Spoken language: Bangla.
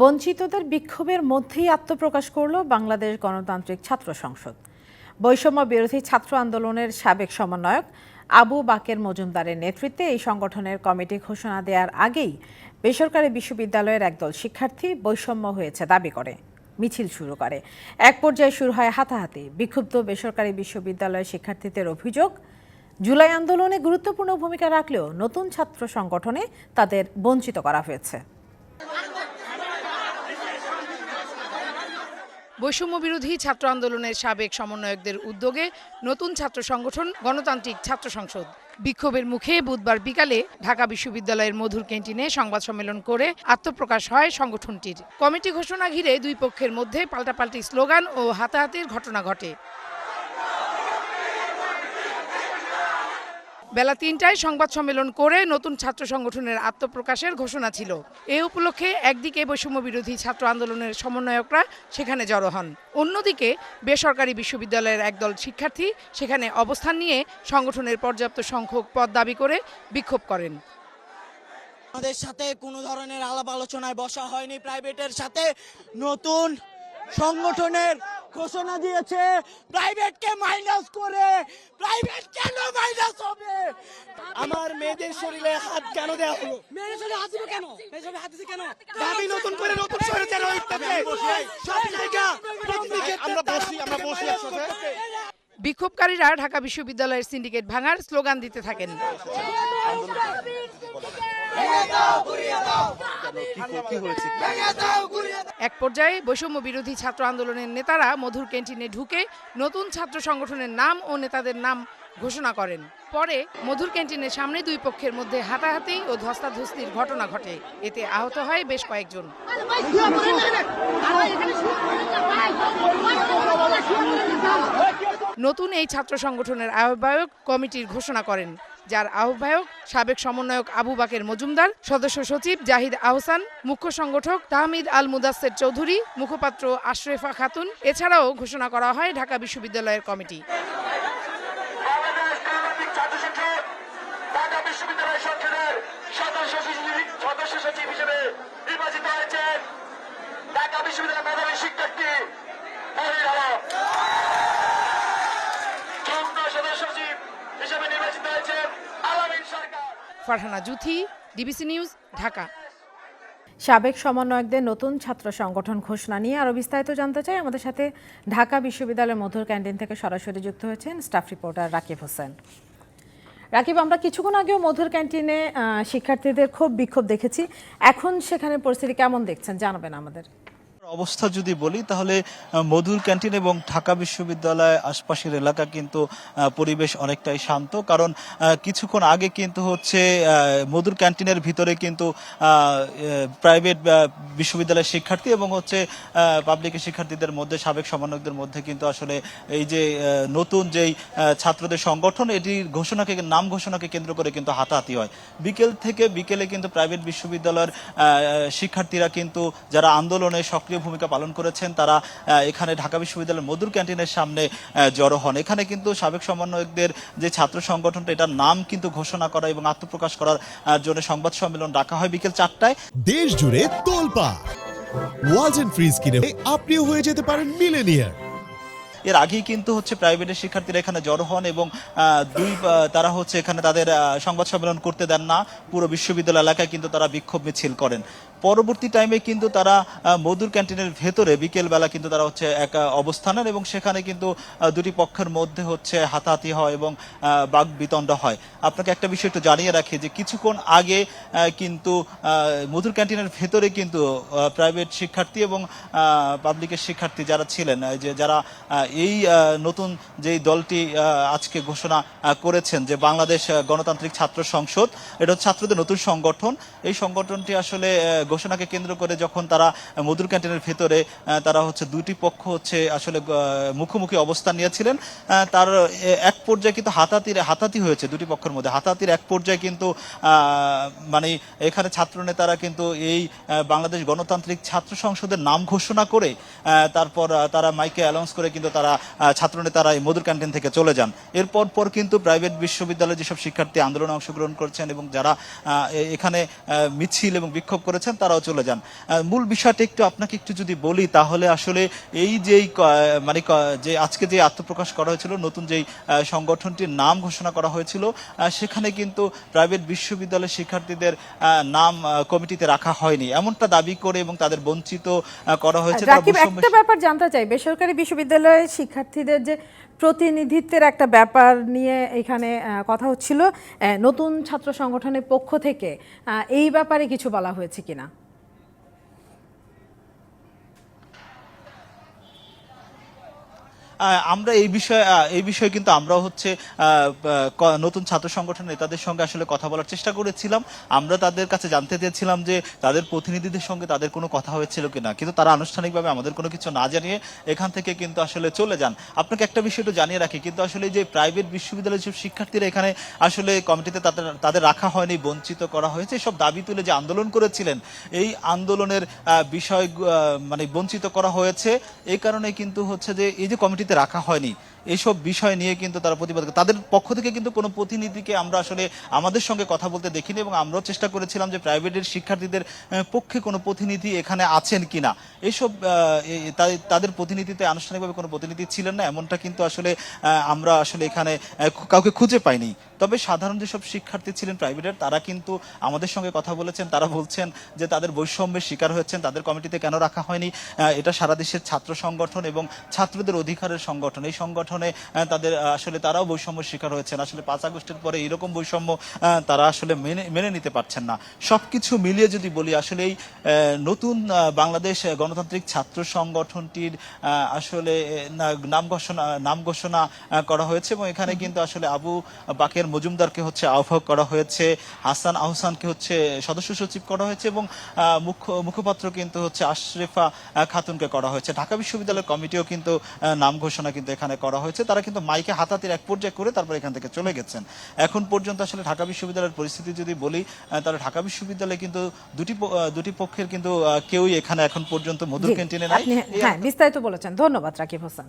বঞ্চিতদের বিক্ষোভের মধ্যেই আত্মপ্রকাশ করল বাংলাদেশ গণতান্ত্রিক ছাত্র সংসদ। বৈষম্য বিরোধী ছাত্র আন্দোলনের সাবেক সমন্বয়ক আবু বাকের মজুমদারের নেতৃত্বে এই সংগঠনের কমিটি ঘোষণা দেওয়ার আগেই বেসরকারি বিশ্ববিদ্যালয়ের একদল শিক্ষার্থী বৈষম্য হয়েছে দাবি করে, মিছিল শুরু করে। এক পর্যায়ে শুরু হয় হাতাহাতি। বিক্ষুব্ধ বেসরকারি বিশ্ববিদ্যালয়ের শিক্ষার্থীদের অভিযোগ, জুলাই আন্দোলনে গুরুত্বপূর্ণ ভূমিকা রাখলেও নতুন ছাত্র সংগঠনে তাদের বঞ্চিত করা হয়েছে। বৈষম্য বিরোধী ছাত্র আন্দোলনের সাবেক সমন্বয়কদের উদ্যোগে নতুন ছাত্র সংগঠন, গণতান্ত্রিক ছাত্র সংসদ। বিক্ষোভের মুখে বুধবার বিকালে ঢাকা বিশ্ববিদ্যালয়ের মধুর ক্যান্টিনে সংবাদ সম্মেলন করে আত্মপ্রকাশ হয় সংগঠনটির। কমিটি ঘোষণা ঘিরে দুই পক্ষের মধ্যে পাল্টাপাল্টি স্লোগান ও হাতাহাতির ঘটনা ঘটে। বেলা তিনটায় সংবাদ সম্মেলন করে নতুন ছাত্র সংগঠনের আত্মপ্রকাশের ঘোষণা ছিল। এ উপলক্ষে একদিকে বৈষম্য বিরোধী ছাত্র আন্দোলনের সমন্বয়করা সেখানে জড়ো হন। অন্যদিকে বেসরকারি বিশ্ববিদ্যালয়ের একদল শিক্ষার্থী সেখানে অবস্থান নিয়ে সংগঠনের পর্যাপ্ত সংখ্যক পদ দাবি করে বিক্ষোভ করেন। আমাদের সাথে কোনো ধরনের আলাপ আলোচনায় বসা হয়নি, প্রাইভেটের সাথে। নতুন সংগঠনের ঘোষণা দিয়েছে, প্রাইভেটকে মাইনাস করে প্রাইভেট কেন মাইনাস হবে আমার মেয়েদের শরীরে হাত কেন দেওয়া হলো? মেয়েদের শরীরে হাত দিবে কেন? মেয়েদের শরীরে হাত দিছে কেন? দাবি নতুন করে নতুন শরীরে যেন সব জায়গা আমরা বসি আমরা বসি একসাথে। বিক্ষোভকারীরা ঢাকা বিশ্ববিদ্যালয়ের সিন্ডিকেট ভাঙার স্লোগান দিতে থাকেন। এক পর্যায়ে বৈষম্য বিরোধী ছাত্র আন্দোলনের নেতারা মধুর ক্যান্টিনে ঢুকে নতুন ছাত্র সংগঠনের নাম ও নেতাদের নাম ঘোষণা করেন। পরে মধুর ক্যান্টিনের সামনে দুই পক্ষের মধ্যে হাতাহাতি ও ধস্তাধস্তির ঘটনা ঘটে। এতে আহত হয় বেশ কয়েকজন। নতুন এই ছাত্র সংগঠনের আহ্বায়ক কমিটির ঘোষণা করেন, যার আহ্বায়ক সাবেক সমন্বয়ক আবু বাকের মজুমদার, সদস্য সচিব জাহিদ আহসান, মুখ্য সংগঠক তাহমিদ আল মুদাসের চৌধুরী, মুখপাত্র আশরেফা খাতুন। এছাড়াও ঘোষণা করা হয় ঢাকা বিশ্ববিদ্যালয়ের কমিটি বাংলাদেশ গণতান্ত্রিক ছাত্র সংসদ ঢাকা বিশ্ববিদ্যালয় সংসদের সদস্য সচিব- সদস্য সচিব হিসেবে নির্বাচিত হয়েছেন ঢাকা বিশ্ববিদ্যালয়ের মেধাবী শিক্ষার্থী মহির আলম। যুগ্ম সদস্য সচিব হিসেবে নির্বাচিত হয়েছেন আলামিন সরকার। Farhana Juthi DBC news Dhaka. সাবেক সমন্বয়কদের নতুন ছাত্র সংগঠন ঘোষণা নিয়ে আরও বিস্তারিত জানতে চাই। আমাদের সাথে ঢাকা বিশ্ববিদ্যালয়ের মধুর ক্যান্টিন থেকে সরাসরি যুক্ত হয়েছেন স্টাফ রিপোর্টার রাকিব হোসেন। রাকিব আমরা কিছুক্ষণ আগেও মধুর ক্যান্টিনে শিক্ষার্থীদের খুব বিক্ষোভ দেখেছি। এখন সেখানে পরিস্থিতি কেমন দেখছেন? জানাবেন আমাদের। অবস্থা যদি বলি, তাহলে মধুর ক্যান্টিন এবং ঢাকা বিশ্ববিদ্যালয় আশপাশের এলাকা কিন্তু পরিবেশ অনেকটাই শান্ত। কারণ কিছুক্ষণ আগে কিন্তু হচ্ছে মধুর ক্যান্টিনের ভিতরে কিন্তু প্রাইভেট বিশ্ববিদ্যালয়ের শিক্ষার্থী এবং হচ্ছে পাবলিকের শিক্ষার্থীদের মধ্যে, সাবেক সমন্বয়কদের মধ্যে কিন্তু আসলে এই যে নতুন যেই ছাত্রদের সংগঠন, এটির ঘোষণাকে, নাম ঘোষণাকে কেন্দ্র করে কিন্তু হাতাহাতি হয়। বিকেল থেকে বিকেলে কিন্তু প্রাইভেট বিশ্ববিদ্যালয়ের শিক্ষার্থীরা কিন্তু, যারা আন্দোলনে সক্রিয় ভূমিকা পালন করেছেন। তারা এখানে ঢাকা বিশ্ববিদ্যালয়ের মধুর ক্যান্টিনের সামনে জড়ো হন। এখানে কিন্তু সাবেক সমন্বয়কদের যে ছাত্র সংগঠনটা, এটার নাম কিন্তু ঘোষণা করা এবং আত্মপ্রকাশ করার জন্য সংবাদ সম্মেলন ডাকা হয় বিকেল চারটায়। দেশ জুড়ে তোলপা ওয়াজ ফ্রিজ কিনে আপনিও হয়ে যেতে পারেন মিলেনিয়ার। এর আগেই কিন্তু হচ্ছে প্রাইভেটের শিক্ষার্থীরা এখানে জড়ো হন এবং দুই তারা হচ্ছে এখানে তাদের সংবাদ সম্মেলন করতে দেন না। পুরো বিশ্ববিদ্যালয় এলাকায় কিন্তু তারা বিক্ষোভ মিছিল করেন। পরবর্তী টাইমে কিন্তু তারা মধুর ক্যান্টিনের ভেতরে বিকেল বেলা কিন্তু তারা হচ্ছে এক অবস্থানের এবং সেখানে কিন্তু দুটি পক্ষের মধ্যে হচ্ছে হাতাহাতি হয় এবং বাক বিতণ্ড হয়। আপনাকে একটা বিষয় একটু জানিয়ে রাখি যে কিছুক্ষণ আগে কিন্তু মধুর ক্যান্টিনের ভেতরে কিন্তু প্রাইভেট শিক্ষার্থী এবং পাবলিকের শিক্ষার্থী যারা ছিলেন যে যারা এই নতুন যেই দলটি আজকে ঘোষণা করেছেন যে বাংলাদেশ গণতান্ত্রিক ছাত্র সংসদ, এটা ছাত্রদের নতুন সংগঠন। এই সংগঠনটি আসলে ঘোষণাকে কেন্দ্র করে যখন তারা মধুর ক্যান্টিনের ভেতরে তারা হচ্ছে দুটি পক্ষ হচ্ছে আসলে মুখোমুখি অবস্থান নিয়েছিলেন। তার এক পর্যায়ে কিন্তু হাতাতির, হাতাতি হয়েছে দুটি পক্ষের মধ্যে। হাতাতির এক পর্যায়ে কিন্তু মানে এখানে ছাত্র নেতারা কিন্তু এই বাংলাদেশ গণতান্ত্রিক ছাত্র সংসদের নাম ঘোষণা করে তারপর তারা মাইকে অ্যালাউন্স করে কিন্তু তারা তারা ছাত্রনেতারা এই মধুর ক্যান্টিন থেকে চলে যান। এরপর পর কিন্তু প্রাইভেট বিশ্ববিদ্যালয়ে যেসব শিক্ষার্থী আন্দোলনে অংশগ্রহণ করছেন এবং যারা এখানে মিছিল এবং বিক্ষোভ করেছেন তারাও চলে যান। মূল বিষয়টা একটু আপনাকে একটু যদি বলি তাহলে আসলে এই যেই মানে যে আজকে যে আত্মপ্রকাশ করা হয়েছিল নতুন যেই সংগঠনটির নাম ঘোষণা করা হয়েছিল সেখানে কিন্তু প্রাইভেট বিশ্ববিদ্যালয়ের শিক্ষার্থীদের নাম কমিটিতে রাখা হয়নি। এমনটা দাবি করে এবং তাদের বঞ্চিত করা হয়েছে। একটা ব্যাপার জানতে চাই। বেসরকারি বিশ্ববিদ্যালয়ের শিক্ষার্থীদের যে প্রতিনিধিত্বের একটা ব্যাপার নিয়ে এখানে কথা হচ্ছিল নতুন ছাত্র সংগঠনের পক্ষ থেকে এই ব্যাপারে কিছু বলা হয়েছে কিনা? আমরা এই বিষয়ে এই বিষয়ে কিন্তু আমরাও হচ্ছে নতুন ছাত্র সংগঠন নেতাদের সঙ্গে আসলে কথা বলার চেষ্টা করেছিলাম। আমরা তাদের কাছে জানতে চেয়েছিলাম যে তাদের প্রতিনিধিদের সঙ্গে তাদের কোনো কথা হয়েছিল কিনা। কিন্তু তারা আনুষ্ঠানিকভাবে আমাদের কোনো কিছু না জানিয়ে এখান থেকে কিন্তু আসলে চলে যান। আপনাকে একটা বিষয় একটু জানিয়ে রাখি, কিন্তু আসলে যে প্রাইভেট বিশ্ববিদ্যালয়ের সব শিক্ষার্থীরা এখানে আসলে কমিটিতে তাদের তাদের রাখা হয়নি, বঞ্চিত করা হয়েছে সব দাবি তুলে যে আন্দোলন করেছিলেন, এই আন্দোলনের বিষয় মানে বঞ্চিত করা হয়েছে। এই কারণে কিন্তু হচ্ছে যে এই যে কমিটিতে রাখা হয়নি। এইসব বিষয় নিয়ে কিন্তু তারা প্রতিবাদ তাদের পক্ষ থেকে কিন্তু কোনো প্রতিনিধিকে আমরা আসলে আমাদের সঙ্গে কথা বলতে দেখিনি এবং আমরাও চেষ্টা করেছিলাম যে প্রাইভেটের শিক্ষার্থীদের পক্ষে কোনো প্রতিনিধি এখানে আছেন কিনা। এইসব আহ, তাদের প্রতিনিধিতে আনুষ্ঠানিকভাবে কোনো প্রতিনিধি ছিলেন না এমনটা কিন্তু আসলে আমরা আসলে এখানে কাউকে খুঁজে পাইনি। তবে সাধারণ যেসব শিক্ষার্থী ছিলেন প্রাইভেটের তারা কিন্তু আমাদের সঙ্গে কথা বলেছেন। তারা বলছেন যে তাদের বৈষম্যের শিকার হয়েছেন তাদের কমিটিতে কেন রাখা হয়নি? এটা সারা দেশের ছাত্র সংগঠন এবং ছাত্রদের অধিকারের সংগঠন। এই সংগঠনে তাদের আসলে তারাও বৈষম্যের শিকার হয়েছেন। আসলে পাঁচ আগস্টের পরে এরকম বৈষম্য তারা আসলে মেনে মেনে নিতে পারছেন না। সব কিছু মিলিয়ে যদি বলি আসলে এই নতুন বাংলাদেশ গণতান্ত্রিক ছাত্র সংগঠনটির আসলে নাম ঘোষণা নাম ঘোষণা করা হয়েছে এবং এখানে কিন্তু আসলে আবু বাকের মজুমদারকে হচ্ছে আহ্বায়ক করা হয়েছে হাসান আহসানকে হচ্ছে সদস্য সচিব করা হয়েছে এবং মুখ্য মুখপাত্র কিন্তু হচ্ছে আশরেফা খাতুনকে করা হয়েছে। ঢাকা বিশ্ববিদ্যালয়ের কমিটিও কিন্তু নাম ঘোষণা কিন্তু এখানে করা হয়েছে। তারা কিন্তু মাইকে হাতাতির এক পর্যায়ে করে তারপর এখান থেকে চলে গেছেন। এখন পর্যন্ত আসলে ঢাকা বিশ্ববিদ্যালয়ের পরিস্থিতি যদি বলি তাহলে ঢাকা বিশ্ববিদ্যালয়ে কিন্তু দুটি দুটি পক্ষের কিন্তু কেউই এখানে এখন পর্যন্ত মধুর ক্যান্টিনে নাই। হ্যাঁ বিস্তারিত বলেছেন। ধন্যবাদ রাকিব হোসেন।